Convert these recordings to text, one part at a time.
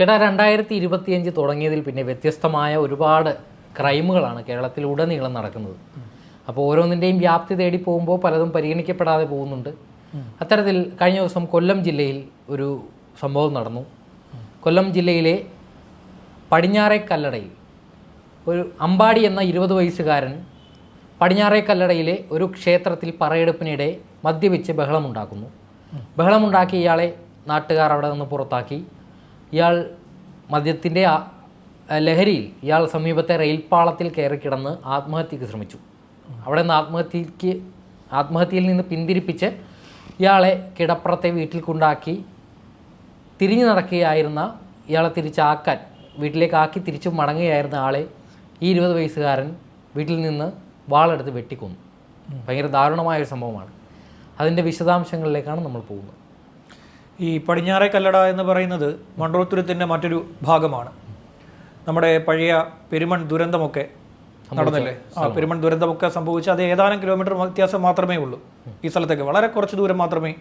ചേട്ടാ രണ്ടായിരത്തി ഇരുപത്തിയഞ്ച് തുടങ്ങിയതിൽ പിന്നെ വ്യത്യസ്തമായ ഒരുപാട് ക്രൈമുകളാണ് കേരളത്തിൽ ഉടനീളം നടക്കുന്നത്. അപ്പോൾ ഓരോന്നിന്റെയും വ്യാപ്തി തേടി പോകുമ്പോൾ പലതും പരിഗണിക്കപ്പെടാതെ പോകുന്നുണ്ട്. അത്തരത്തിൽ കഴിഞ്ഞ ദിവസം കൊല്ലം ജില്ലയിൽ ഒരു സംഭവം നടന്നു. കൊല്ലം ജില്ലയിലെ പടിഞ്ഞാറേ കല്ലടയിൽ ഒരു അമ്പാടി എന്ന ഇരുപത് വയസ്സുകാരൻ പടിഞ്ഞാറേ കല്ലടയിലെ ഒരു ക്ഷേത്രത്തിൽ പറയെടുപ്പിനിടെ മദ്യപിച്ച് ബഹളമുണ്ടാക്കുന്നു. ബഹളമുണ്ടാക്കി ഇയാളെ നാട്ടുകാർ അവിടെ നിന്ന് പുറത്താക്കി. ഇയാൾ മദ്യത്തിന്റെ ലഹരിയിൽ ഇയാൾ സമീപത്തെ റെയിൽപ്പാളത്തിൽ കയറി കിടന്ന് ആത്മഹത്യക്ക് ശ്രമിച്ചു. അവിടെ നിന്ന് ആത്മഹത്യക്ക് ആത്മഹത്യയിൽ നിന്ന് പിന്തിരിപ്പിച്ച് ഇയാളെ കിടപ്പുറത്തെ വീട്ടിൽ കൊണ്ടാക്കി തിരിഞ്ഞു നടക്കുകയായിരുന്ന ഇയാളെ തിരിച്ചാക്കാൻ വീട്ടിലേക്കാക്കി തിരിച്ചു മടങ്ങുകയായിരുന്ന ആളെ ഈ ഇരുപത് വയസ്സുകാരൻ വീട്ടിൽ നിന്ന് വാളെടുത്ത് വെട്ടിക്കൊന്നു. ഭയങ്കര ദാരുണമായ ഒരു സംഭവമാണ്. അതിന്റെ വിശദാംശങ്ങളിലേക്കാണ് നമ്മൾ പോകുന്നത്. ഈ പടിഞ്ഞാറേ കല്ലട എന്ന് പറയുന്നത് മണ്ടോത്തുരത്തിന്റെ മറ്റൊരു ഭാഗമാണ്. നമ്മുടെ പഴയ പെരുമൺ ദുരന്തമൊക്കെ നടന്നില്ലേ? ആ പെരുമൺ ദുരന്തമൊക്കെ സംഭവിച്ച് അത് ഏതാനും കിലോമീറ്റർ വ്യത്യാസം മാത്രമേ ഉള്ളൂ. ഈ സ്ഥലത്തേക്ക് വളരെ കുറച്ച് ദൂരം മാത്രമേ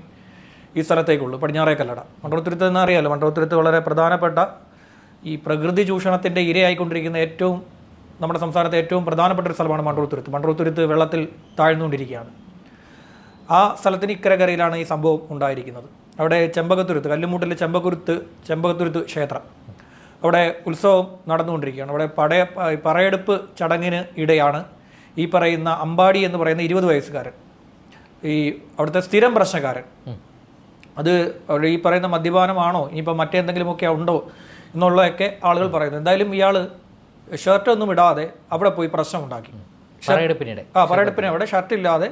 ഈ സ്ഥലത്തേക്കുള്ളൂ പടിഞ്ഞാറേ കല്ലട. മണ്ടോത്തുരുത്ത് എന്ന് അറിയാമല്ലോ മണ്ടോത്തുരുത്ത് വളരെ പ്രധാനപ്പെട്ട ഈ പ്രകൃതി ചൂഷണത്തിന്റെ ഇരയായിക്കൊണ്ടിരിക്കുന്ന ഏറ്റവും നമ്മുടെ സംസ്ഥാനത്തെ ഏറ്റവും പ്രധാനപ്പെട്ട ഒരു സ്ഥലമാണ് മണ്ടോത്തുരുത്ത് മണ്ടോത്തുരുത്ത് വെള്ളത്തിൽ താഴ്ന്നുകൊണ്ടിരിക്കുകയാണ്. ആ സ്ഥലത്തിന് ഇക്കരകരയിലാണ് ഈ സംഭവം ഉണ്ടായിരിക്കുന്നത്. അവിടെ ചെമ്പകത്തുരുത്ത് കല്ലുമൂട്ടിലെ ചെമ്പകുരുത്ത് ചെമ്പകത്തുരുത്ത് ക്ഷേത്രം. അവിടെ ഉത്സവം നടന്നുകൊണ്ടിരിക്കുകയാണ്. അവിടെ പടയ പറയെടുപ്പ് ചടങ്ങിന് ഇടെയാണ് ഈ പറയുന്ന അമ്പാടി എന്ന് പറയുന്ന ഇരുപത് വയസ്സുകാരൻ. ഈ അവിടുത്തെ സ്ഥിരം പ്രശ്നക്കാരൻ. അത് അവിടെ ഈ പറയുന്ന മദ്യപാനമാണോ? ഇനിയിപ്പോൾ മറ്റെന്തെങ്കിലുമൊക്കെ ഉണ്ടോ? എന്നുള്ളതൊക്കെ ആളുകൾ പറയുന്നു. എന്തായാലും ഇയാൾ ഷർട്ടൊന്നും ഇടാതെ അവിടെ പോയി പ്രശ്നം ഉണ്ടാക്കി ആ പറയെടുപ്പിനെ അവിടെ ഷർട്ട് ഇല്ലാതെ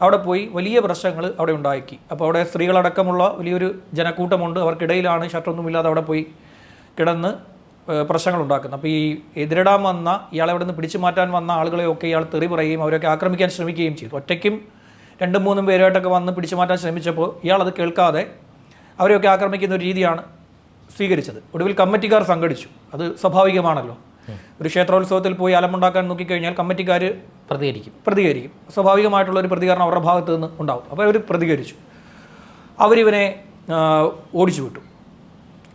അവിടെ പോയി വലിയ പ്രശ്നങ്ങൾ അവിടെ ഉണ്ടാക്കി. അപ്പോൾ അവിടെ സ്ത്രീകളടക്കമുള്ള വലിയൊരു ജനക്കൂട്ടമുണ്ട്. അവർക്കിടയിലാണ് ഷർട്ടൊന്നുമില്ലാതെ അവിടെ പോയി കിടന്ന് പ്രശ്നങ്ങൾ ഉണ്ടാക്കുന്നത്. അപ്പോൾ ഈ എതിരിടാൻ വന്ന ഇയാളെ അവിടെ നിന്ന് പിടിച്ചു മാറ്റാൻ വന്ന ആളുകളെയൊക്കെ ഇയാൾ തെറി പറയുകയും അവരൊക്കെ ആക്രമിക്കാൻ ശ്രമിക്കുകയും ചെയ്തു. ഒറ്റയ്ക്കും രണ്ടും മൂന്നും പേരുമായിട്ടൊക്കെ വന്ന് പിടിച്ചു മാറ്റാൻ ശ്രമിച്ചപ്പോൾ ഇയാൾ അത് കേൾക്കാതെ അവരെയൊക്കെ ആക്രമിക്കുന്ന ഒരു രീതിയാണ് സ്വീകരിച്ചത്. ഒടുവിൽ കമ്മിറ്റിക്കാർ സംഘടിച്ചു. അത് സ്വാഭാവികമാണല്ലോ. ഒരു ക്ഷേത്രോത്സവത്തിൽ പോയി അലമുണ്ടാക്കാൻ നോക്കിക്കഴിഞ്ഞാൽ കമ്മിറ്റിക്കാർ പ്രതികരിക്കും. പ്രതികരിക്കും. സ്വാഭാവികമായിട്ടുള്ള ഒരു പ്രതികരണം അവരുടെ ഭാഗത്ത് നിന്ന് ഉണ്ടാവും. അപ്പോൾ അവർ പ്രതികരിച്ചു. അവരിവനെ ഓടിച്ചു വിട്ടു.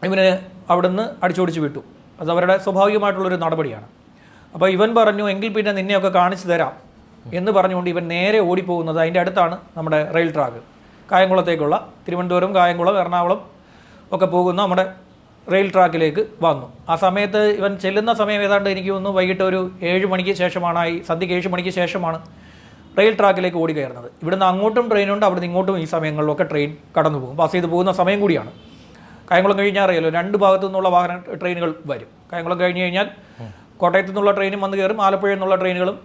ഇവനെ അവിടുന്ന് അടിച്ചോടിച്ച് വിട്ടു. അത് അവരുടെ സ്വാഭാവികമായിട്ടുള്ളൊരു നടപടിയാണ്. അപ്പോൾ ഇവൻ പറഞ്ഞു എങ്കിൽ പിന്നെ നിന്നെയൊക്കെ കാണിച്ചു തരാം. എന്ന് പറഞ്ഞുകൊണ്ട് ഇവൻ നേരെ ഓടിപ്പോകുന്നത് അതിന്റെ അടുത്താണ് നമ്മുടെ റെയിൽ ട്രാക്ക്. കായംകുളത്തേക്കുള്ള തിരുവനന്തപുരം കായംകുളം എറണാകുളം ഒക്കെ പോകുന്ന നമ്മുടെ റെയിൽ ട്രാക്കിലേക്ക് വന്നു. ആ സമയത്ത് ഇവൻ ചെല്ലുന്ന സമയം ഏതാണ്ട് എനിക്ക് തോന്നുന്നു വൈകിട്ട് ഒരു ഏഴ് മണിക്ക് ശേഷമാണ് ഈ സദ്യക്ക് ഏഴ് മണിക്ക് ശേഷമാണ് റെയിൽ ട്രാക്കിലേക്ക് ഓടി കയറുന്നത് ഇവിടുന്ന് അങ്ങോട്ടും ട്രെയിനുണ്ട് അവിടുന്ന് ഇങ്ങോട്ടും ഈ സമയങ്ങളിലൊക്കെ ട്രെയിൻ കടന്നു പോകും പാസ് ചെയ്ത് പോകുന്ന സമയം കൂടിയാണ്. കായംകുളം കഴിഞ്ഞാൽ അറിയാലോ രണ്ട് ഭാഗത്തു നിന്നുള്ള വാഹന ട്രെയിനുകൾ വരും. കായംകുളം കഴിഞ്ഞ് കഴിഞ്ഞാൽ കോട്ടയത്തു നിന്നുള്ള ട്രെയിനും വന്ന് കയറും ആലപ്പുഴയിൽ നിന്നുള്ള ട്രെയിനുകളും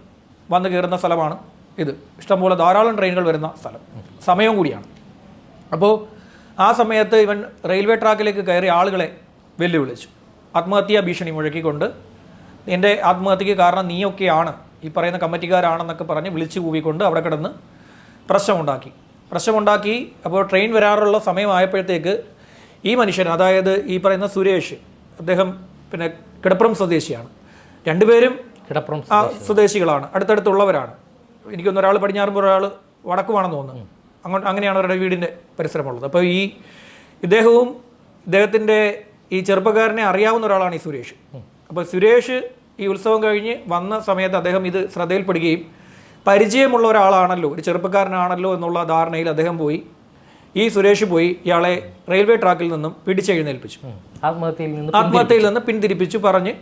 വന്ന് കയറുന്ന സ്ഥലമാണ് ഇത്. ഇഷ്ടംപോലെ ധാരാളം ട്രെയിനുകൾ വരുന്ന സ്ഥലം. സമയവും കൂടിയാണ്. അപ്പോൾ ആ സമയത്ത് ഇവൻ റെയിൽവേ ട്രാക്കിലേക്ക് കയറി ആളുകളെ വെല്ലുവിളിച്ചു. ആത്മഹത്യാ ഭീഷണി മുഴക്കിക്കൊണ്ട് എന്റെ ആത്മഹത്യക്ക് കാരണം നീയൊക്കെയാണ് ഈ പറയുന്ന കമ്മിറ്റിക്കാരാണെന്നൊക്കെ പറഞ്ഞ് വിളിച്ചു കൂവിക്കൊണ്ട് അവിടെ കിടന്ന് പ്രശ്നമുണ്ടാക്കി. പ്രശ്നമുണ്ടാക്കി അപ്പോൾ ട്രെയിൻ വരാറുള്ള സമയമായപ്പോഴത്തേക്ക് ഈ മനുഷ്യൻ അതായത് ഈ പറയുന്ന സുരേഷ് അദ്ദേഹം പിന്നെ കിടപ്പുറം സ്വദേശിയാണ്. രണ്ടുപേരും കിടപ്പുറം ആ സ്വദേശികളാണ് അടുത്തടുത്തുള്ളവരാണ്. എനിക്കൊന്ന് ഒരാൾ പടിഞ്ഞാറുമ്പോൾ ഒരാൾ വടക്കുമാണെന്ന് തോന്നുന്നു. അങ്ങോട്ട് അങ്ങനെയാണ് അവരുടെ വീടിന്റെ പരിസരമുള്ളത്. അപ്പോൾ ഈ ഇദ്ദേഹവും ഇദ്ദേഹത്തിന്റെ ഈ ചെറുപ്പക്കാരനെ അറിയാവുന്ന ഒരാളാണ് ഈ സുരേഷ്. അപ്പോൾ സുരേഷ് ഈ ഉത്സവം കഴിഞ്ഞ് വന്ന സമയത്ത് അദ്ദേഹം ഇത് ശ്രദ്ധയിൽപ്പെടുകയും പരിചയമുള്ള ഒരാളാണല്ലോ ഒരു ചെറുപ്പക്കാരനാണല്ലോ എന്നുള്ള ധാരണയിൽ അദ്ദേഹം പോയി. ഈ സുരേഷ് പോയി ഇയാളെ റെയിൽവേ ട്രാക്കിൽ നിന്നും പിടിച്ചെഴുന്നേൽപ്പിച്ചു. ആത്മഹത്യയിൽ നിന്ന് ആത്മഹത്യയിൽ നിന്ന് പിന്തിരിപ്പിച്ചു പറഞ്ഞ്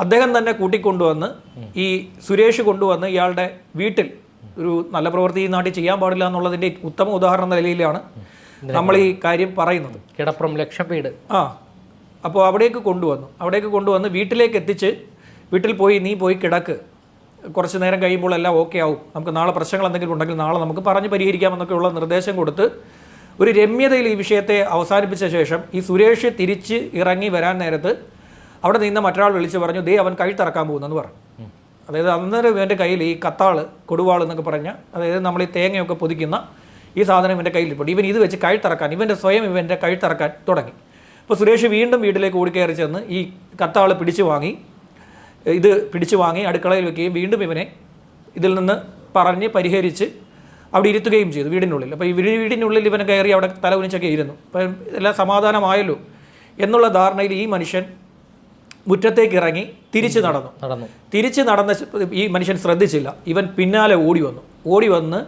അദ്ദേഹം തന്നെ കൂട്ടിക്കൊണ്ടുവന്ന് ഈ സുരേഷ് കൊണ്ടുവന്ന് ഇയാളുടെ വീട്ടിൽ ഒരു നല്ല പ്രവൃത്തി ഈ നാട്ടിൽ ചെയ്യാൻ പാടില്ല എന്നുള്ളതിന്റെ ഉത്തമ ഉദാഹരണ നിലയിലാണ് നമ്മൾ ഈ കാര്യം പറയുന്നത്. കിടപ്പുറം ലക്ഷപ്പേട്. ആ. അപ്പോൾ അവിടേക്ക് കൊണ്ടുവന്നു. അവിടേക്ക് കൊണ്ടുവന്ന് വീട്ടിലേക്ക് എത്തിച്ച് വീട്ടിൽ പോയി നീ പോയി കിടക്ക്. കുറച്ച് നേരം കഴിയുമ്പോൾ എല്ലാം ഓക്കെ ആവും. നമുക്ക് നാളെ പ്രശ്നങ്ങൾ എന്തെങ്കിലും ഉണ്ടെങ്കിൽ നാളെ നമുക്ക് പറഞ്ഞ് പരിഹരിക്കാമെന്നൊക്കെയുള്ള നിർദ്ദേശം കൊടുത്ത് ഒരു രമ്യതയിൽ ഈ വിഷയത്തെ അവസാനിപ്പിച്ച ശേഷം ഈ സുരേഷ് തിരിച്ച് ഇറങ്ങി വരാൻ നേരത്ത് അവിടെ നിന്ന് മറ്റൊരാൾ വിളിച്ച് പറഞ്ഞു ദേ അവൻ കൈ കഴുത്തിറക്കാൻ പോകുന്നെന്ന് പറഞ്ഞു അതായത് അന്നേരം ഇവന്റെ കയ്യിൽ ഈ കത്താൾ കൊടുവാൾ എന്നൊക്കെ പറഞ്ഞ അതായത് നമ്മൾ ഈ തേങ്ങയൊക്കെ പൊതിക്കുന്ന ഈ സാധനം ഇവന്റെ കയ്യിലിപ്പോൾ ഇവൻ ഇത് വെച്ച് കഴുത്തിറക്കാൻ ഇവന്റെ സ്വയം ഇവന്റെ കഴുത്തിറക്കാൻ തുടങ്ങി. അപ്പോൾ സുരേഷ് വീണ്ടും വീട്ടിലേക്ക് ഓടിക്കയറി ചെന്ന് ഈ കത്താൾ പിടിച്ചു വാങ്ങി ഇത് പിടിച്ചു വാങ്ങി അടുക്കളയിൽ വെക്കുകയും വീണ്ടും ഇവനെ ഇതിൽ നിന്ന് പറഞ്ഞ് പരിഹരിച്ച് അവിടെ ഇരുത്തുകയും ചെയ്തു വീടിനുള്ളിൽ. അപ്പോൾ ഈ വീടിനുള്ളിൽ ഇവനെ കയറി അവിടെ തല ഉനിച്ചൊക്കെ ഇരുന്നു. അപ്പം എല്ലാം സമാധാനമായല്ലോ എന്നുള്ള ധാരണയിൽ ഈ മനുഷ്യൻ മുറ്റത്തേക്ക് ഇറങ്ങി തിരിച്ചു നടന്നു. നടന്നു. തിരിച്ച് നടന്ന ഈ മനുഷ്യൻ ശ്രദ്ധിച്ചില്ല. ഇവൻ പിന്നാലെ ഓടി വന്നു. ഓടി വന്ന്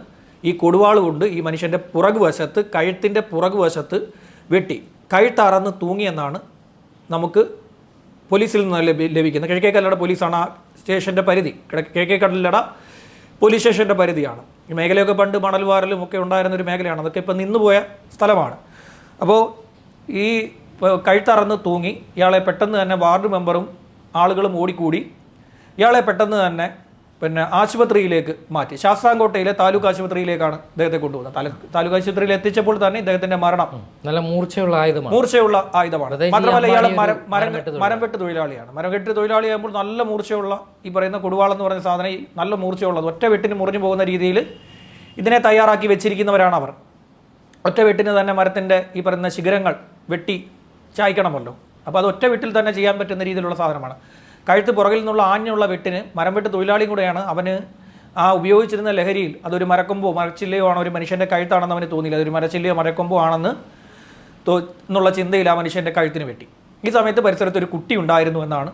ഈ കൊടുവാൾ കൊണ്ട് ഈ മനുഷ്യന്റെ പുറകുവശത്ത് കഴുത്തിന്റെ പുറകുവശത്ത് വെട്ടി. കഴുത്തറന്ന് തൂങ്ങിയെന്നാണ് നമുക്ക് പോലീസിൽ നിന്ന് ലഭി ലഭിക്കുന്നത്. കിഴക്കേക്കല്ലട പോലീസാണ് ആ സ്റ്റേഷന്റെ പരിധി. കിഴക്കേ കിഴക്കേക്കല്ലട പോലീസ് സ്റ്റേഷന്റെ പരിധിയാണ്. ഈ മേഖലയൊക്കെ പണ്ട് മണൽവാരലും ഒക്കെ ഉണ്ടായിരുന്ന ഒരു മേഖലയാണ്. അതൊക്കെ ഇപ്പം നിന്നുപോയ സ്ഥലമാണ്. അപ്പോൾ ഈ കഴുത്തറന്ന് തൂങ്ങി ഇയാളെ പെട്ടെന്ന് തന്നെ വാർഡ് മെമ്പറും ആളുകളും ഓടിക്കൂടി. ഇയാളെ പെട്ടെന്ന് തന്നെ പിന്നെ ആശുപത്രിയിലേക്ക് മാറ്റി. ശാസ്താംകോട്ടയിലെ താലൂക്ക് ആശുപത്രിയിലേക്കാണ് ഇദ്ദേഹത്തെ കൊണ്ടുപോകുന്നത്. താലൂക്ക് ആശുപത്രിയിൽ എത്തിച്ചപ്പോൾ തന്നെ ഇദ്ദേഹത്തിന്റെ മരണം നല്ല മൂർച്ചയുള്ള ആയുധമാണ്. മൂർച്ചയുള്ള ആയുധമാണ്. മാത്രമല്ല ഇയാൾ മരം മരം വെട്ട് തൊഴിലാളിയാണ്. മരം വെട്ട് തൊഴിലാളിയാകുമ്പോൾ നല്ല മൂർച്ചയുള്ള ഈ പറയുന്ന കൊടുവാളെന്ന് പറയുന്ന സാധനം നല്ല മൂർച്ചയുള്ളത് ഒറ്റ വെട്ടിന് മുറിഞ്ഞു പോകുന്ന രീതിയിൽ ഇതിനെ തയ്യാറാക്കി വെച്ചിരിക്കുന്നവരാണ് അവർ. ഒറ്റ വെട്ടിന് തന്നെ മരത്തിന്റെ ഈ പറയുന്ന ശിഖരങ്ങൾ വെട്ടി ചായ്ക്കണമല്ലോ. അപ്പോൾ അത് ഒറ്റ വീട്ടിൽ തന്നെ ചെയ്യാൻ പറ്റുന്ന രീതിയിലുള്ള സാധനമാണ്. കഴുത്ത് പുറകിൽ നിന്നുള്ള ആഞ്ഞുള്ള വെട്ടിന് മരം വെട്ട് തൊഴിലാളിയും കൂടെയാണ് അവന് ആ ഉപയോഗിച്ചിരുന്ന ലഹരിയിൽ. അതൊരു മരക്കൊമ്പോ മരച്ചില്ലയോ ആണോ? ഒരു മനുഷ്യന്റെ കഴുത്താണെന്ന് അവന് തോന്നിയില്ല. അതൊരു മരച്ചില്ലയോ മരക്കൊമ്പോ ആണെന്ന് തോ എന്നുള്ള ചിന്തയിൽ ആ മനുഷ്യന്റെ കഴുത്തിന് വെട്ടി. ഈ സമയത്ത് പരിസരത്ത് ഒരു കുട്ടി ഉണ്ടായിരുന്നു എന്നാണ്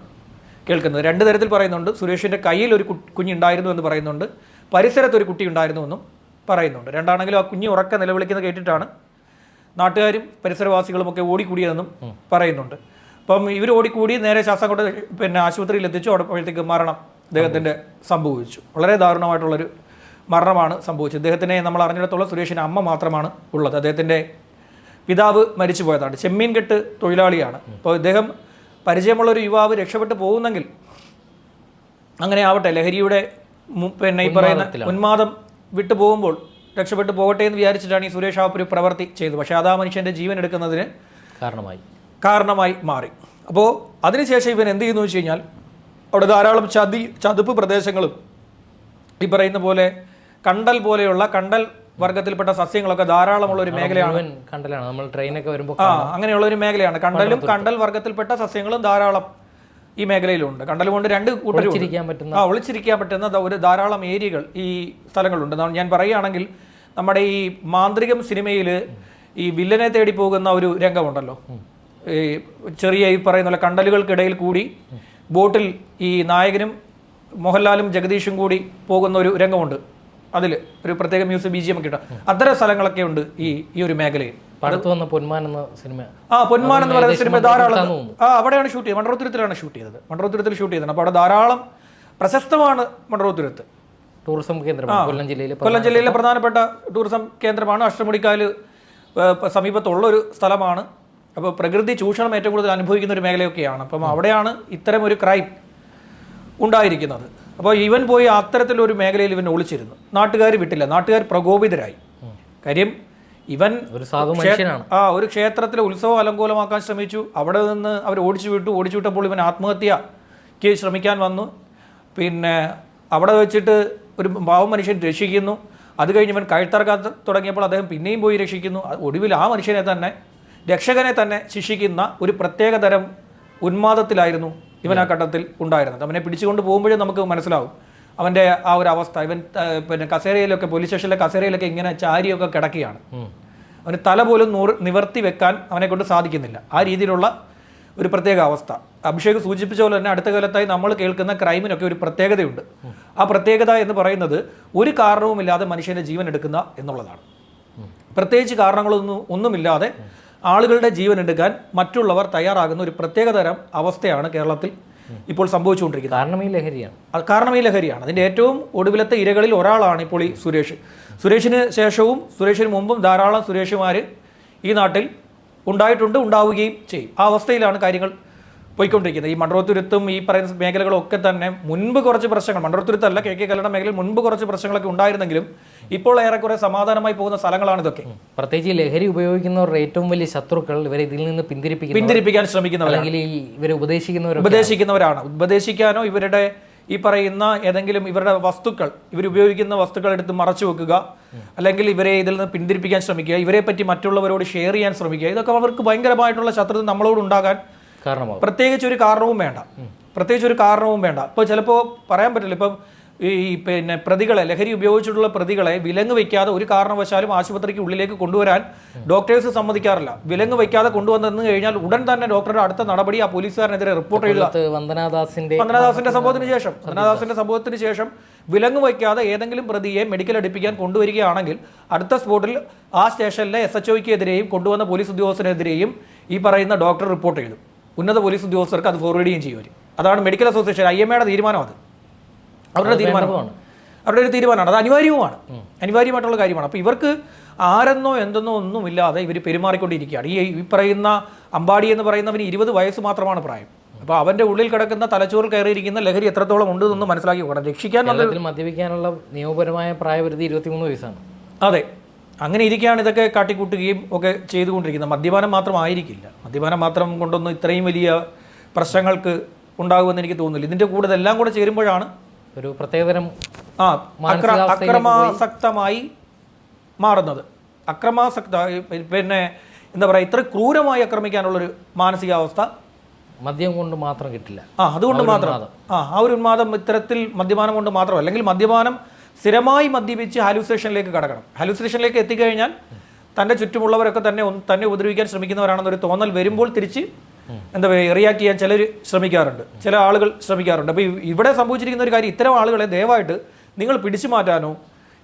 കേൾക്കുന്നത്. രണ്ട് തരത്തിൽ പറയുന്നുണ്ട്. സുരേഷിന്റെ കയ്യിൽ ഒരു കുഞ്ഞുണ്ടായിരുന്നു എന്ന് പറയുന്നുണ്ട്. പരിസരത്ത് ഒരു കുട്ടി ഉണ്ടായിരുന്നു എന്നും പറയുന്നുണ്ട്. രണ്ടാണെങ്കിലും ആ കുഞ്ഞ് ഉറക്ക നിലവിളിക്കുന്നത് കേട്ടിട്ടാണ് നാട്ടുകാരും പരിസരവാസികളും ഒക്കെ ഓടിക്കൂടിയതെന്നും പറയുന്നുണ്ട്. അപ്പം ഇവർ ഓടിക്കൂടി നേരെ ശാസ്താംകോട്ട പിന്നെ ആശുപത്രിയിൽ എത്തിച്ചു. അവിടെപ്പോഴത്തേക്ക് മരണം അദ്ദേഹത്തിന്റെ സംഭവിച്ചു. വളരെ ദാരുണമായിട്ടുള്ളൊരു മരണമാണ് സംഭവിച്ചത്. അദ്ദേഹത്തിനെ നമ്മൾ അറിഞ്ഞിടത്തോളം സുരേഷിന്റെ അമ്മ മാത്രമാണ് ഉള്ളത്. അദ്ദേഹത്തിന്റെ പിതാവ് മരിച്ചു പോയതാണ് ചെമ്മീൻ കെട്ട് തൊഴിലാളിയാണ്. അപ്പോൾ ഇദ്ദേഹം പരിചയമുള്ള ഒരു യുവാവ് രക്ഷപ്പെട്ടു പോകുന്നെങ്കിൽ അങ്ങനെ ആവട്ടെ. ലഹരിയുടെ പിന്നെ ഈ പറയുന്ന ഉന്മാദം വിട്ടു പോകുമ്പോൾ രക്ഷപ്പെട്ടു പോകട്ടെ എന്ന് വിചാരിച്ചിട്ടാണ് ഈ സുരേഷ് ആ ഒരു പ്രവൃത്തി ചെയ്തത്. പക്ഷേ അത് ആ മനുഷ്യന്റെ ജീവൻ എടുക്കുന്നതിന് കാരണമായി. കാരണമായി മാറി. അപ്പോൾ അതിനുശേഷം ഇവൻ എന്ത് ചെയ്യുന്നു വെച്ച് കഴിഞ്ഞാൽ അവിടെ ധാരാളം ചതി ചതുപ്പ് പ്രദേശങ്ങളും ഈ പറയുന്ന പോലെ കണ്ടൽ പോലെയുള്ള കണ്ടൽ വർഗത്തിൽപ്പെട്ട സസ്യങ്ങളൊക്കെ ധാരാളമുള്ള ഒരു മേഖലയാണ്. കണ്ടലാണ്. നമ്മൾ ട്രെയിനൊക്കെ വരുമ്പോൾ ആ അങ്ങനെയുള്ള ഒരു മേഖലയാണ്. കണ്ടലും കണ്ടൽ വർഗത്തിൽപ്പെട്ട സസ്യങ്ങളും ധാരാളം ഈ മേഖലയിലുണ്ട്. കണ്ടൽ കൊണ്ട് രണ്ട് കൂട്ടരും. പറ്റുന്ന ആ ഒളിച്ചിരിക്കാൻ പറ്റുന്ന ഒരു ധാരാളം ഏരിയകൾ ഈ സ്ഥലങ്ങളുണ്ട്. ഞാൻ പറയുകയാണെങ്കിൽ നമ്മുടെ ഈ മാന്ത്രികം സിനിമയിൽ ഈ വില്ലനെ തേടി പോകുന്ന ഒരു രംഗമുണ്ടല്ലോ. ഈ ചെറിയ ഈ പറയുന്ന കണ്ടലുകൾക്കിടയിൽ കൂടി ബോട്ടിൽ ഈ നായകനും മോഹൻലാലും ജഗദീഷും കൂടി പോകുന്ന ഒരു രംഗമുണ്ട്. അതിൽ ഒരു പ്രത്യേക മ്യൂസിക് ബി ജി എം ഒക്കെ ഇട്ട അത്തരം സ്ഥലങ്ങളൊക്കെ ഉണ്ട് ഈ ഈ ഒരു മേഖലയിൽ. വന്ന പൊന്മാൻ എന്ന സിനിമ. ആ പൊന്മാൻ എന്ന് പറയുന്ന സിനിമ ധാരാളം. ആ അവിടെയാണ് ഷൂട്ട് ചെയ്തത്. മണ്ടറോത്തുരത്തിലാണ് ഷൂട്ട് ചെയ്തത്. മണ്ടറോത്തുരത്തിൽ ഷൂട്ട് ചെയ്തത് അപ്പോൾ അവിടെ ധാരാളം പ്രശസ്തമാണ് മണ്ടറോത്തുരത്ത് ടൂറിസം കേന്ദ്രമാണ്. കൊല്ലം ജില്ലയിൽ കൊല്ലം ജില്ലയിലെ പ്രധാനപ്പെട്ട ടൂറിസം കേന്ദ്രമാണ്. അഷ്ടമുടിക്കായൽ സമീപത്തുള്ള ഒരു സ്ഥലമാണ്. അപ്പോൾ പ്രകൃതി ചൂഷണം ഏറ്റവും കൂടുതൽ അനുഭവിക്കുന്ന ഒരു മേഖലയൊക്കെയാണ്. അപ്പം അവിടെയാണ് ഇത്തരം ഒരു ക്രൈം ഉണ്ടായിരിക്കുന്നത്. അപ്പോൾ ഇവൻ പോയി അത്തരത്തിലൊരു മേഖലയിൽ ഇവൻ ഒളിച്ചിരുന്നു. നാട്ടുകാർ വിട്ടില്ല. നാട്ടുകാർ പ്രകോപിതരായി. കാര്യം ഇവൻ ഒരു സാധു മനുഷ്യനാണ്. ആ ഒരു ക്ഷേത്രത്തിലെ ഉത്സവം അലങ്കോലമാക്കാൻ ശ്രമിച്ചു. അവിടെ നിന്ന് അവർ ഓടിച്ചു വിട്ടു. ഓടിച്ചു വിട്ടപ്പോൾ ഇവൻ ആത്മഹത്യക്ക് ശ്രമിക്കാൻ വന്നു. പിന്നെ അവിടെ വെച്ചിട്ട് ഒരു പാവം മനുഷ്യൻ രക്ഷിക്കുന്നു. അത് കഴിഞ്ഞ് ഇവൻ കഴുത്തറക്കാൻ തുടങ്ങിയപ്പോൾ അദ്ദേഹം പിന്നെയും പോയി രക്ഷിക്കുന്നു. ഒടുവിൽ ആ മനുഷ്യനെ തന്നെ രക്ഷകനെ തന്നെ ശിക്ഷിക്കുന്ന ഒരു പ്രത്യേക തരം ഉന്മാദത്തിലായിരുന്നു ഇവൻ ആ ഘട്ടത്തിൽ ഉണ്ടായിരുന്നത്. അവനെ പിടിച്ചുകൊണ്ട് പോകുമ്പോഴേ നമുക്ക് മനസ്സിലാവും. അവന്റെ ആ ഒരു അവസ്ഥ ഇവൻ പിന്നെ കസേരയിലൊക്കെ പോലീസ് സ്റ്റേഷനിലെ കസേരയിലൊക്കെ ഇങ്ങനെ ചാരിയൊക്കെ കിടക്കുകയാണ്. അവന് തല പോലും നൂറ് നിവർത്തി വെക്കാൻ അവനെ കൊണ്ട് സാധിക്കുന്നില്ല. ആ രീതിയിലുള്ള ഒരു പ്രത്യേക അവസ്ഥ. അഭിഷേക് സൂചിപ്പിച്ച പോലെ തന്നെ അടുത്ത കാലത്തായി നമ്മൾ കേൾക്കുന്ന ക്രൈമിനൊക്കെ ഒരു പ്രത്യേകതയുണ്ട്. ആ പ്രത്യേകത എന്ന് പറയുന്നത് ഒരു കാരണവുമില്ലാതെ മനുഷ്യന്റെ ജീവൻ എടുക്കുന്ന എന്നുള്ളതാണ്. പ്രത്യേകിച്ച് കാരണങ്ങളൊന്നും ഒന്നുമില്ലാതെ ആളുകളുടെ ജീവൻ എടുക്കാൻ മറ്റുള്ളവർ തയ്യാറാകുന്ന ഒരു പ്രത്യേക തരം അവസ്ഥയാണ് കേരളത്തിൽ ഇപ്പോൾ സംഭവിച്ചുകൊണ്ടിരിക്കുന്നത്. കാരണം ഈ ലഹരിയാണ്. കാരണം ഈ ലഹരിയാണ്. അതിന്റെ ഏറ്റവും ഒടുവിലത്തെ ഇരകളിൽ ഒരാളാണ് ഇപ്പോൾ ഈ സുരേഷ്. സുരേഷിന് ശേഷവും സുരേഷിന് മുമ്പും ധാരാളം സുരേഷുമാർ ഈ നാട്ടിൽ ഉണ്ടായിട്ടുണ്ട് ഉണ്ടാവുകയും ചെയ്യും. ആ അവസ്ഥയിലാണ് കാര്യങ്ങൾ പോയിക്കൊണ്ടിരിക്കുന്നത്. ഈ മണ്ഡലത്തുരുത്തും ഈ പറയുന്ന മേഖലകളൊക്കെ തന്നെ മുൻപ് കുറച്ച് പ്രശ്നങ്ങൾ മണ്ഡലത്തുരുത്തല്ല കെ കെ കല്ലട മേഖലയിൽ മുൻപ് കുറച്ച് പ്രശ്നങ്ങളൊക്കെ ഉണ്ടായിരുന്നെങ്കിലും ഇപ്പോൾ ഏറെക്കുറെ സമാധാനമായി പോകുന്ന സ്ഥലങ്ങളാണ് ഇതൊക്കെ. പ്രത്യേകിച്ച് ലഹരി ഉപയോഗിക്കുന്നവരുടെ ഏറ്റവും വലിയ ശത്രുക്കൾ ഇവരെ ഇതിൽ നിന്ന് പിന്തിരിപ്പിക്കും പിന്തിരിപ്പിക്കാൻ ശ്രമിക്കുന്നവർ അല്ലെങ്കിൽ ഇവരെ ഉപദേശിക്കുന്നവർ ഉപദേശിക്കുന്നവരാണ്. ഉപദേശിക്കാനോ ഇവരുടെ ഈ പറയുന്ന ഏതെങ്കിലും ഇവരുടെ വസ്തുക്കൾ ഇവർ ഉപയോഗിക്കുന്ന വസ്തുക്കൾ എടുത്ത് മറച്ചു വെക്കുക അല്ലെങ്കിൽ ഇവരെ ഇതിൽ നിന്ന് പിന്തിരിപ്പിക്കാൻ ശ്രമിക്കുക ഇവരെ പറ്റി മറ്റുള്ളവരോട് ഷെയർ ചെയ്യാൻ ശ്രമിക്കുക ഇതൊക്കെ അവർക്ക് ഭയങ്കരമായിട്ടുള്ള ശത്രുത നമ്മളോട് ഉണ്ടാകാൻ കാരണമാവും പ്രത്യേകിച്ച് ഒരു കാരണവും വേണ്ട. പ്രത്യേകിച്ച് ഒരു കാരണവും വേണ്ട. ഇപ്പോൾ ചിലപ്പോൾ പറയാൻ പറ്റില്ല. ഇപ്പം ഈ പിന്നെ പ്രതികളെ ലഹരി ഉപയോഗിച്ചിട്ടുള്ള പ്രതികളെ വിലങ്ങ് വയ്ക്കാതെ ഒരു കാരണവശാലും ആശുപത്രിക്ക് ഉള്ളിലേക്ക് കൊണ്ടുവരാൻ ഡോക്ടേഴ്സ് സമ്മതിക്കാറില്ല. വിലങ്ങ് വയ്ക്കാതെ കൊണ്ടുവന്നു കഴിഞ്ഞാൽ ഉടൻ തന്നെ ഡോക്ടറുടെ അടുത്ത നടപടി ആ പോലീസുകാരനെതിരെ റിപ്പോർട്ട് ചെയ്യുക. വന്ദനാദാസിന്റെ വന്ദനാദാസിന്റെ സംഭവത്തിന് ശേഷം വന്ദനാദാസിന്റെ സംഭവത്തിന് ശേഷം വിലങ്ങ് വയ്ക്കാതെ ഏതെങ്കിലും പ്രതിയെ മെഡിക്കൽ അടുപ്പിക്കാൻ കൊണ്ടുവരികയാണെങ്കിൽ അടുത്ത സ്പോട്ടിൽ ആ സ്റ്റേഷനിലെ എസ് എച്ച് ഒക്കെതിരെയും കൊണ്ടുവന്ന പോലീസ് ഉദ്യോഗസ്ഥനെതിരെയും ഈ പറയുന്ന ഡോക്ടർ റിപ്പോർട്ട് ചെയ്തു ഉന്നത പോലീസ് ഉദ്യോഗസ്ഥർക്ക് അത് ഫോർവേഡ് ചെയ്യുകയും ചെയ്യും അതാണ് മെഡിക്കൽ അസോസിയേഷൻ ഐ എം എയുടെ തീരുമാനം അത്. അവരുടെ തീരുമാനമാണ് അവരുടെ ഒരു തീരുമാനമാണ്. അത് അനിവാര്യവുമാണ്. അനിവാര്യമായിട്ടുള്ള കാര്യമാണ്. അപ്പോൾ ഇവർക്ക് ആരെന്നോ എന്തെന്നോ ഒന്നുമില്ലാതെ ഇവർ പെരുമാറിക്കൊണ്ടിരിക്കുകയാണ്. ഈ ഈ പറയുന്ന അമ്പാടി എന്ന് പറയുന്നവന് ഇരുപത് വയസ്സ് മാത്രമാണ് പ്രായം. അപ്പോൾ അവന്റെ ഉള്ളിൽ കിടക്കുന്ന തലച്ചോറിൽ കയറിയിരിക്കുന്ന ലഹരി എത്രത്തോളം ഉണ്ട് എന്ന് മനസ്സിലാക്കി കൊടുക്കണം. രക്ഷിക്കാൻ മദ്യപിക്കാനുള്ള നിയമപരമായ പ്രായപരിധി ഇരുപത്തിമൂന്ന് വയസ്സാണ്. അതെ. അങ്ങനെ ഇരിക്കുകയാണ് ഇതൊക്കെ കാട്ടിക്കൂട്ടുകയും ഒക്കെ ചെയ്തുകൊണ്ടിരിക്കുന്നത്. മദ്യപാനം മാത്രമായിരിക്കില്ല മദ്യപാനം മാത്രം കൊണ്ടൊന്നും ഇത്രയും വലിയ പ്രശ്നങ്ങൾക്ക് ഉണ്ടാകുമെന്ന് എനിക്ക് തോന്നുന്നില്ല. ഇതിന്റെ കൂടെ ഇതെല്ലാം കൂടെ ചേരുമ്പോഴാണ് ഒരു പ്രത്യേകതരം ആ അക്രമാസക്തമായി മാറുന്നത്. അക്രമാസക്ത പിന്നെ എന്താ പറയുക ഇത്ര ക്രൂരമായി ആക്രമിക്കാനുള്ളൊരു മാനസികാവസ്ഥ മദ്യം കൊണ്ട് മാത്രം കിട്ടില്ല. ആ അതുകൊണ്ട് മാത്രം. ആ ആ ഒരു ഉന്മാദം ഇത്തരത്തിൽ മദ്യപാനം കൊണ്ട് മാത്രം അല്ലെങ്കിൽ മദ്യപാനം സ്ഥിരമായി മദ്യപിച്ച് ഹാലൂസിനേഷനിലേക്ക് കടക്കണം. ഹാലൂസിനേഷനിലേക്ക് എത്തിക്കഴിഞ്ഞാൽ തന്റെ ചുറ്റുമുള്ളവരൊക്കെ തന്നെ തന്നെ ഉപദ്രവിക്കാൻ ശ്രമിക്കുന്നവരാണെന്നൊരു തോന്നൽ വരുമ്പോൾ തിരിച്ച് എന്താ പറയുക റിയാക്ട് ചെയ്യാൻ ചിലർ ശ്രമിക്കാറുണ്ട്. ചില ആളുകൾ ശ്രമിക്കാറുണ്ട്. അപ്പോൾ ഇവിടെ സംഭവിച്ചിരിക്കുന്ന ഒരു കാര്യം ഇത്തരം ആളുകളെ ദയവായിട്ട് നിങ്ങൾ പിടിച്ചു മാറ്റാനോ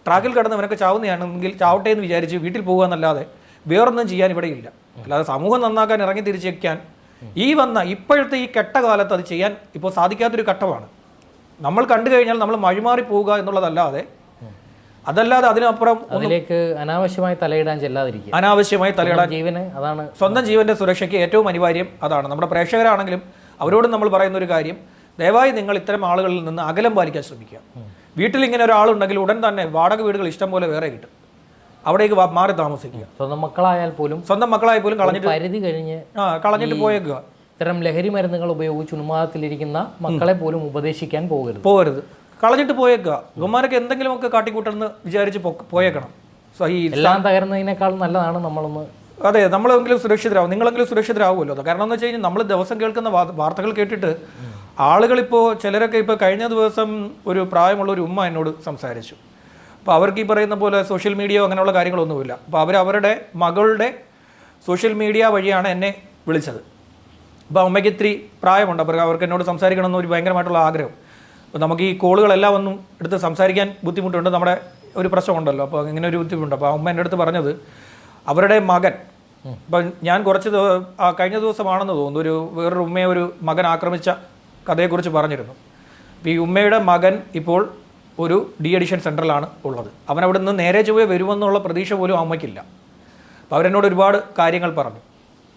ട്രാക്കിൽ കിടന്നവനൊക്കെ ചാവുന്നതാണെങ്കിൽ ചാവട്ടെ എന്ന് വിചാരിച്ച് വീട്ടിൽ പോകുക എന്നല്ലാതെ വേറൊന്നും ചെയ്യാൻ ഇവിടെ ഇല്ല. അല്ലാതെ സമൂഹം നന്നാക്കാൻ ഇറങ്ങി തിരിച്ചേക്കാൻ ഈ വന്ന ഇപ്പോഴത്തെ ഈ കെട്ട കാലത്ത് അത് ചെയ്യാൻ ഇപ്പോൾ സാധിക്കാത്തൊരു ഘട്ടമാണ്. നമ്മൾ കണ്ടു കഴിഞ്ഞാൽ നമ്മൾ മഴിമാറി പോവുക എന്നുള്ളതല്ലാതെ അതല്ലാതെ അതിനപ്പുറം അതിലേക്ക് അനാവശ്യമായി തലയിടാൻ ചെല്ലാതിരിക്കുക. അനാവശ്യമായി തലയിടാൻ ജീവന് അതാണ് സ്വന്തം ജീവന്റെ സുരക്ഷയ്ക്ക് ഏറ്റവും അനിവാര്യം അതാണ്. നമ്മുടെ പ്രേക്ഷകരാണെങ്കിലും അവരോട് നമ്മൾ പറയുന്ന ഒരു കാര്യം ദയവായി നിങ്ങൾ ഇത്തരം ആളുകളിൽ നിന്ന് അകലം പാലിക്കാൻ ശ്രമിക്കുക. വീട്ടിൽ ഇങ്ങനെ ഒരാളുണ്ടെങ്കിൽ ഉടൻ തന്നെ വാടക വീടുകൾ ഇഷ്ടം പോലെ വേറെ കിട്ടും. അവിടേക്ക് മാറി താമസിക്കുക. സ്വന്തം മക്കളായാൽ പോലും സ്വന്തം മക്കളായി പോലും കളഞ്ഞിട്ട് പരിധി കഴിഞ്ഞ് ആ കളഞ്ഞിട്ട് പോയേക്കുക. ഇത്തരം ലഹരി മരുന്നുകൾ ഉപയോഗിച്ച് ഉന്മാദത്തിലിരിക്കുന്ന മക്കളെ പോലും ഉപദേശിക്കാൻ പോകരുത്. പോകരുത്. കളഞ്ഞിട്ട് പോയേക്കുക. ഇവന്മാരൊക്കെ എന്തെങ്കിലുമൊക്കെ കാട്ടിക്കൂട്ടെന്ന് വിചാരിച്ച് പോയേക്കണം. സോ ഈ എല്ലാം തകരുന്നതിനേക്കാൾ നല്ലതാണ് നമ്മളൊന്ന് അതെ നമ്മളെങ്കിലും സുരക്ഷിതരാകും നിങ്ങളെങ്കിലും സുരക്ഷിതരാകുമല്ലോ അത് കാരണം എന്ന് വെച്ച് കഴിഞ്ഞാൽ നമ്മൾ ദിവസം കേൾക്കുന്ന വാർത്തകൾ കേട്ടിട്ട് ആളുകളിപ്പോൾ ചിലരൊക്കെ ഇപ്പോൾ കഴിഞ്ഞ ദിവസം ഒരു പ്രായമുള്ള ഒരു ഉമ്മ എന്നോട് സംസാരിച്ചു. അപ്പോൾ അവർക്ക് ഈ പറയുന്ന പോലെ സോഷ്യൽ മീഡിയ അങ്ങനെയുള്ള കാര്യങ്ങളൊന്നുമില്ല. അപ്പോൾ അവർ അവരുടെ മകളുടെ സോഷ്യൽ മീഡിയ വഴിയാണ് എന്നെ വിളിച്ചത്. അപ്പോൾ അമ്മയ്ക്ക് ഇത്തിരി പ്രായമുണ്ട്. അപ്പോൾ അവർക്ക് എന്നോട് സംസാരിക്കണമെന്ന് ഒരു ഭയങ്കരമായിട്ടുള്ള ആഗ്രഹം. നമുക്ക് ഈ കോളുകളെല്ലാം ഒന്നും എടുത്ത് സംസാരിക്കാൻ ബുദ്ധിമുട്ടുണ്ട്. നമ്മുടെ ഒരു പ്രശ്നമുണ്ടല്ലോ. അപ്പോൾ ഇങ്ങനെ ഒരു ബുദ്ധിമുട്ടുണ്ട്. അപ്പോൾ അമ്മ എന്റെ അടുത്ത് പറഞ്ഞത് അവരുടെ മകൻ ഇപ്പം ഞാൻ കുറച്ച് കഴിഞ്ഞ ദിവസമാണെന്ന് തോന്നുന്നു ഒരു വേറൊരു ഉമ്മയെ ഒരു മകൻ ആക്രമിച്ച കഥയെക്കുറിച്ച് പറഞ്ഞിരുന്നു. ഈ ഉമ്മയുടെ മകൻ ഇപ്പോൾ ഒരു ഡി അഡിഷൻ സെന്ററിലാണ് ഉള്ളത്. അവൻ അവിടെ നിന്ന് നേരെ ചൊവ്വേ വരുമെന്നുള്ള പ്രതീക്ഷ പോലും അമ്മയ്ക്കില്ല അപ്പോൾ അവരെന്നോട് ഒരുപാട് കാര്യങ്ങൾ പറഞ്ഞു.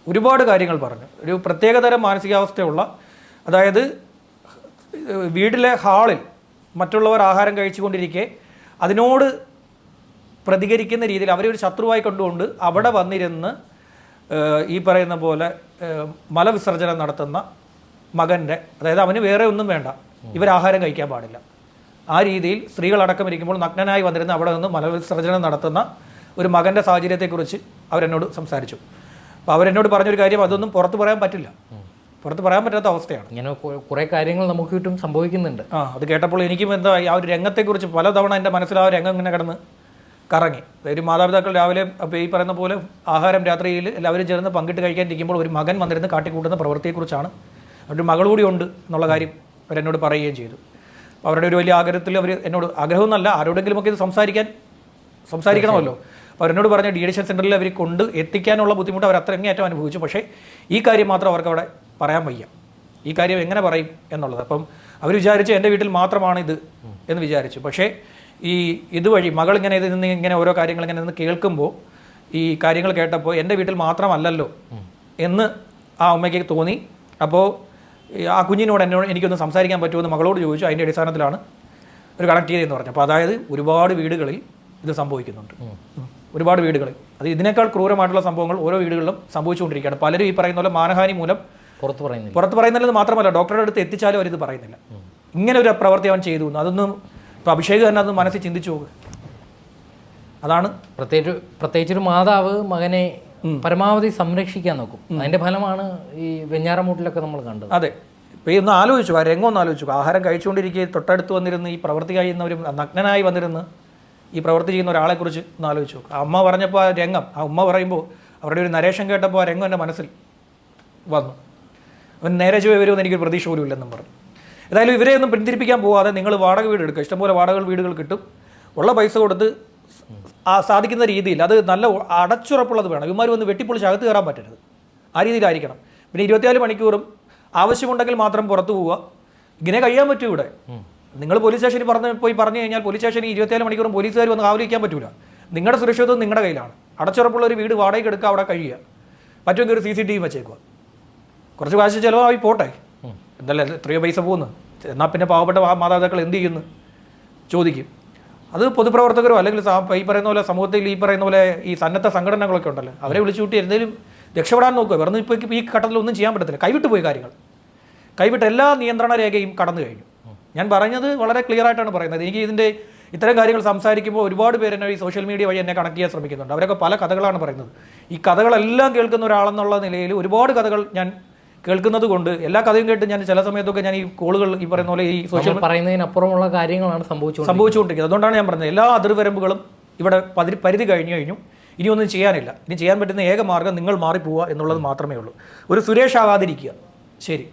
ഒരുപാട് കാര്യങ്ങൾ പറഞ്ഞു. ഒരു പ്രത്യേകതരം മാനസികാവസ്ഥയുള്ള അതായത് വീട്ടിലെ ഹാളിൽ മറ്റുള്ളവർ ആഹാരം കഴിച്ചുകൊണ്ടിരിക്കെ അതിനോട് പ്രതികരിക്കുന്ന രീതിയിൽ അവരെ ഒരു ശത്രുവായി കണ്ടുകൊണ്ട് അവിടെ വന്നിരുന്ന് ഈ പറയുന്ന പോലെ മലവിസർജനം നടത്തുന്ന മകന്റെ അതായത് അവന് വേറെ ഒന്നും വേണ്ട ഇവരാഹാരം കഴിക്കാൻ പാടില്ല. ആ രീതിയിൽ സ്ത്രീകളടക്കം ഇരിക്കുമ്പോൾ നഗ്നനായി വന്നിരുന്ന അവിടെ നിന്ന് മലവിസർജനം നടത്തുന്ന ഒരു മകന്റെ സാഹചര്യത്തെക്കുറിച്ച് അവരെന്നോട് സംസാരിച്ചു. അപ്പോൾ അവരെന്നോട് പറഞ്ഞൊരു കാര്യം അതൊന്നും പുറത്ത് പറയാൻ പറ്റില്ല. പുറത്ത് പറയാൻ പറ്റാത്ത അവസ്ഥയാണ്. ഇങ്ങനെ കുറേ കാര്യങ്ങൾ നമുക്ക് ചുറ്റും സംഭവിക്കുന്നുണ്ട്. ആ അത് കേട്ടപ്പോൾ എനിക്കും എന്താ ആ ഒരു രംഗത്തെക്കുറിച്ച് പലതവണ എന്റെ മനസ്സിൽ ആ രംഗം ഇങ്ങനെ കിടന്ന് കറങ്ങി. അതായത് മാതാപിതാക്കൾ രാവിലെ അപ്പോൾ ഈ പറയുന്ന പോലെ ആഹാരം രാത്രിയിൽ എല്ലാവരും ചേർന്ന് പങ്കിട്ട് കഴിക്കാനിരിക്കുമ്പോൾ ഒരു മകൻ വന്നിരുന്ന് കാട്ടിക്കൂട്ടുന്ന പ്രവൃത്തിയെക്കുറിച്ചാണ്. അവരുടെ മകൾ കൂടി ഉണ്ട് എന്നുള്ള കാര്യം അവരെന്നോട് പറയുകയും ചെയ്തു. അപ്പോൾ അവരുടെ ഒരു വലിയ ആഗ്രഹത്തിൽ അവർ എന്നോട് ആഗ്രഹമൊന്നുമല്ല ആരോടെങ്കിലുമൊക്കെ ഇത് സംസാരിക്കാൻ സംസാരിക്കണമല്ലോ. അപ്പോൾ അവരെന്നോട് പറഞ്ഞ ഡി എഡിഷൻ സെന്ററിൽ അവർ കൊണ്ട് എത്തിക്കാനുള്ള ബുദ്ധിമുട്ട് അവർ അത്രങ്ങേറ്റം അനുഭവിച്ചു. പക്ഷേ ഈ കാര്യം മാത്രം അവർക്ക് അവിടെ പറയാൻ വയ്യ. ഈ കാര്യം എങ്ങനെ പറയും എന്നുള്ളത്. അപ്പം അവർ വിചാരിച്ചു എന്റെ വീട്ടിൽ മാത്രമാണ് ഇത് എന്ന് വിചാരിച്ചു. പക്ഷേ ഈ ഇതുവഴി മകൾ ഇങ്ങനെ ഇതിൽ നിന്ന് ഇങ്ങനെ ഓരോ കാര്യങ്ങൾ ഇങ്ങനെ നിന്ന് കേൾക്കുമ്പോൾ ഈ കാര്യങ്ങൾ കേട്ടപ്പോൾ എന്റെ വീട്ടിൽ മാത്രമല്ലല്ലോ എന്ന് ആ അമ്മയ്ക്ക് തോന്നി. അപ്പോൾ ആ കുഞ്ഞിനോട് എന്നോട് എനിക്കൊന്ന് സംസാരിക്കാൻ പറ്റുമെന്ന് മകളോട് ചോദിച്ചു. അതിന്റെ അടിസ്ഥാനത്തിലാണ് ഒരു കണക്ട് ചെയ്തതെന്ന് പറഞ്ഞു. അപ്പോൾ അതായത് ഒരുപാട് വീടുകളിൽ ഇത് സംഭവിക്കുന്നുണ്ട്. ഒരുപാട് വീടുകളിൽ. അത് ഇതിനേക്കാൾ ക്രൂരമായിട്ടുള്ള സംഭവങ്ങൾ ഓരോ വീടുകളിലും സംഭവിച്ചുകൊണ്ടിരിക്കുകയാണ്. പലരും ഈ പറയുന്ന പോലെ മാനഹാനി മൂലം പുറത്ത് പറയുന്നില്ല. പുറത്ത് പറയുന്നില്ലെന്ന് മാത്രമല്ല ഡോക്ടറുടെ അടുത്ത് എത്തിച്ചാലും അവരിത് പറയുന്നില്ല. ഇങ്ങനെ ഒരു പ്രവൃത്തി അവൻ ചെയ്തു അതൊന്നും ഇപ്പോൾ അഭിഷേക് തന്നെ അത് മനസ്സിൽ ചിന്തിച്ചു പോകുക അതാണ് പ്രത്യേകിച്ച് പ്രത്യേകിച്ച് ഒരു മാതാവ് മകനെ പരമാവധി സംരക്ഷിക്കാൻ നോക്കും. അതിന്റെ ഫലമാണ് ഈ വെഞ്ഞാറമൂട്ടിലൊക്കെ നമ്മൾ കണ്ടത്. അതെ. ഇപ്പോൾ ഈ ഒന്ന് ആലോചിച്ചു ആ രംഗം ഒന്ന് ആലോചിച്ചു ആഹാരം കഴിച്ചുകൊണ്ടിരിക്കുക തൊട്ടടുത്ത് വന്നിരുന്ന് ഈ പ്രവൃത്തി കഴിയുന്നവരും നഗ്നനായി വന്നിരുന്ന് ഈ പ്രവൃത്തി ചെയ്യുന്ന ഒരാളെക്കുറിച്ച് ഒന്ന് ആലോചിച്ചു ആ അമ്മ പറഞ്ഞപ്പോൾ ആ രംഗം ആ ഉമ്മ പറയുമ്പോൾ അവരുടെ ഒരു നരേഷൻ കേട്ടപ്പോൾ ആ രംഗം എന്റെ മനസ്സിൽ വന്നു. അവൻ നേരെ ചൊവ്വേ വരുമെന്ന് എനിക്ക് പ്രതീക്ഷ പോലും ഇല്ലെന്നും പറഞ്ഞു. ഏതായാലും ഇവരെ ഒന്നും പിന്തിരിപ്പിക്കാൻ പോകാതെ നിങ്ങൾ വാടക വീട് എടുക്കുക. ഇഷ്ടംപോലെ വാടക വീടുകൾ കിട്ടും. ഉള്ള പൈസ കൊടുത്ത് ആ സാധിക്കുന്ന രീതിയിൽ അത് നല്ല അടച്ചുറപ്പുള്ളത് വേണം. ഇവന്മാർ വന്ന് വെട്ടിപ്പൊളിച്ച് അകത്ത് കയറാൻ പറ്റരുത്. ആ രീതിയിലായിരിക്കണം. പിന്നെ ഇരുപത്തിനാല് മണിക്കൂറും ആവശ്യമുണ്ടെങ്കിൽ മാത്രം പുറത്തു പോവുക. ഇങ്ങനെ കഴിയാൻ പറ്റും ഇവിടെ. നിങ്ങൾ പോലീസ് സ്റ്റേഷനിൽ പറഞ്ഞ് പോയി പറഞ്ഞു കഴിഞ്ഞാൽ പോലീസ് സ്റ്റേഷനിൽ ഇരുപത്തിനാല് മണിക്കൂറും പോലീസുകാർ വന്ന് കാവലിക്കാൻ പറ്റില്ല നിങ്ങളുടെ സുരക്ഷിതത്വം നിങ്ങളുടെ കയ്യിലാണ്. അടച്ചുറപ്പുള്ള ഒരു വീട് വാടകയ്ക്ക് എടുക്കുക അവിടെ കഴിയുക. പറ്റുമെങ്കിൽ ഒരു സി സി ടി വി വെച്ചേക്കുക. കുറച്ച് കാശ് ചിലവായി പോട്ടെ. എന്തല്ലേ എത്രയോ പൈസ പോകുന്നു. എന്നാൽ പിന്നെ പാവപ്പെട്ട മാതാപിതാക്കൾ എന്ത് ചെയ്യുന്നു? ചോദിക്കും. അത് പൊതുപ്രവർത്തകരോ അല്ലെങ്കിൽ ഈ പറയുന്ന പോലെ സമൂഹത്തിൽ ഈ പറയുന്ന പോലെ ഈ സന്നദ്ധ സംഘടനകളൊക്കെ ഉണ്ടല്ലോ. അവരെ വിളിച്ചു കൂട്ടി എന്തെങ്കിലും രക്ഷപ്പെടാൻ നോക്കുക. വെറുതെ ഇപ്പോൾ ഈ ഘട്ടത്തിൽ ഒന്നും ചെയ്യാൻ പറ്റത്തില്ല. കൈവിട്ട് പോയി കാര്യങ്ങൾ. കൈവിട്ട് എല്ലാ നിയന്ത്രണ രേഖയും കടന്നു കഴിഞ്ഞു. ഞാൻ പറഞ്ഞത് വളരെ ക്ലിയർ ആയിട്ടാണ് പറയുന്നത്. എനിക്ക് ഇതിന്റെ ഇത്തരം കാര്യങ്ങൾ സംസാരിക്കുമ്പോൾ ഒരുപാട് പേര് എന്നെ ഈ സോഷ്യൽ മീഡിയ വഴി എന്നെ കണക്ട് ചെയ്യാൻ ശ്രമിക്കുന്നുണ്ട്. അവരൊക്കെ പല കഥകളാണ് പറയുന്നത്. ഈ കഥകളെല്ലാം കേൾക്കുന്ന ഒരാളെന്നുള്ള നിലയിൽ ഒരുപാട് കഥകൾ ഞാൻ കേൾക്കുന്നത് കൊണ്ട് എല്ലാ കഥയും കേട്ട് ഞാൻ ചില സമയത്തൊക്കെ ഞാൻ ഈ കോളുകൾ ഈ പറയുന്ന പോലെ ഈ സോഷ്യൽ പറയുന്നതിനപ്പുറമുള്ള കാര്യങ്ങളാണ് സംഭവിച്ചു സംഭവിച്ചുകൊണ്ടിരിക്കുന്നത്. അതുകൊണ്ടാണ് ഞാൻ പറഞ്ഞത്. എല്ലാ അതിർവരമ്പുകളും ഇവിടെ പതിരി പരിധി കഴിഞ്ഞു കഴിഞ്ഞു. ഇനി ഒന്നും ചെയ്യാനില്ല. ഇനി ചെയ്യാൻ പറ്റുന്ന ഏക മാർഗം നിങ്ങൾ മാറിപ്പോവുക എന്നുള്ളത് മാത്രമേ ഉള്ളൂ. ഒരു സുരേഷ് ആവാതിരിക്കുക. ശരി.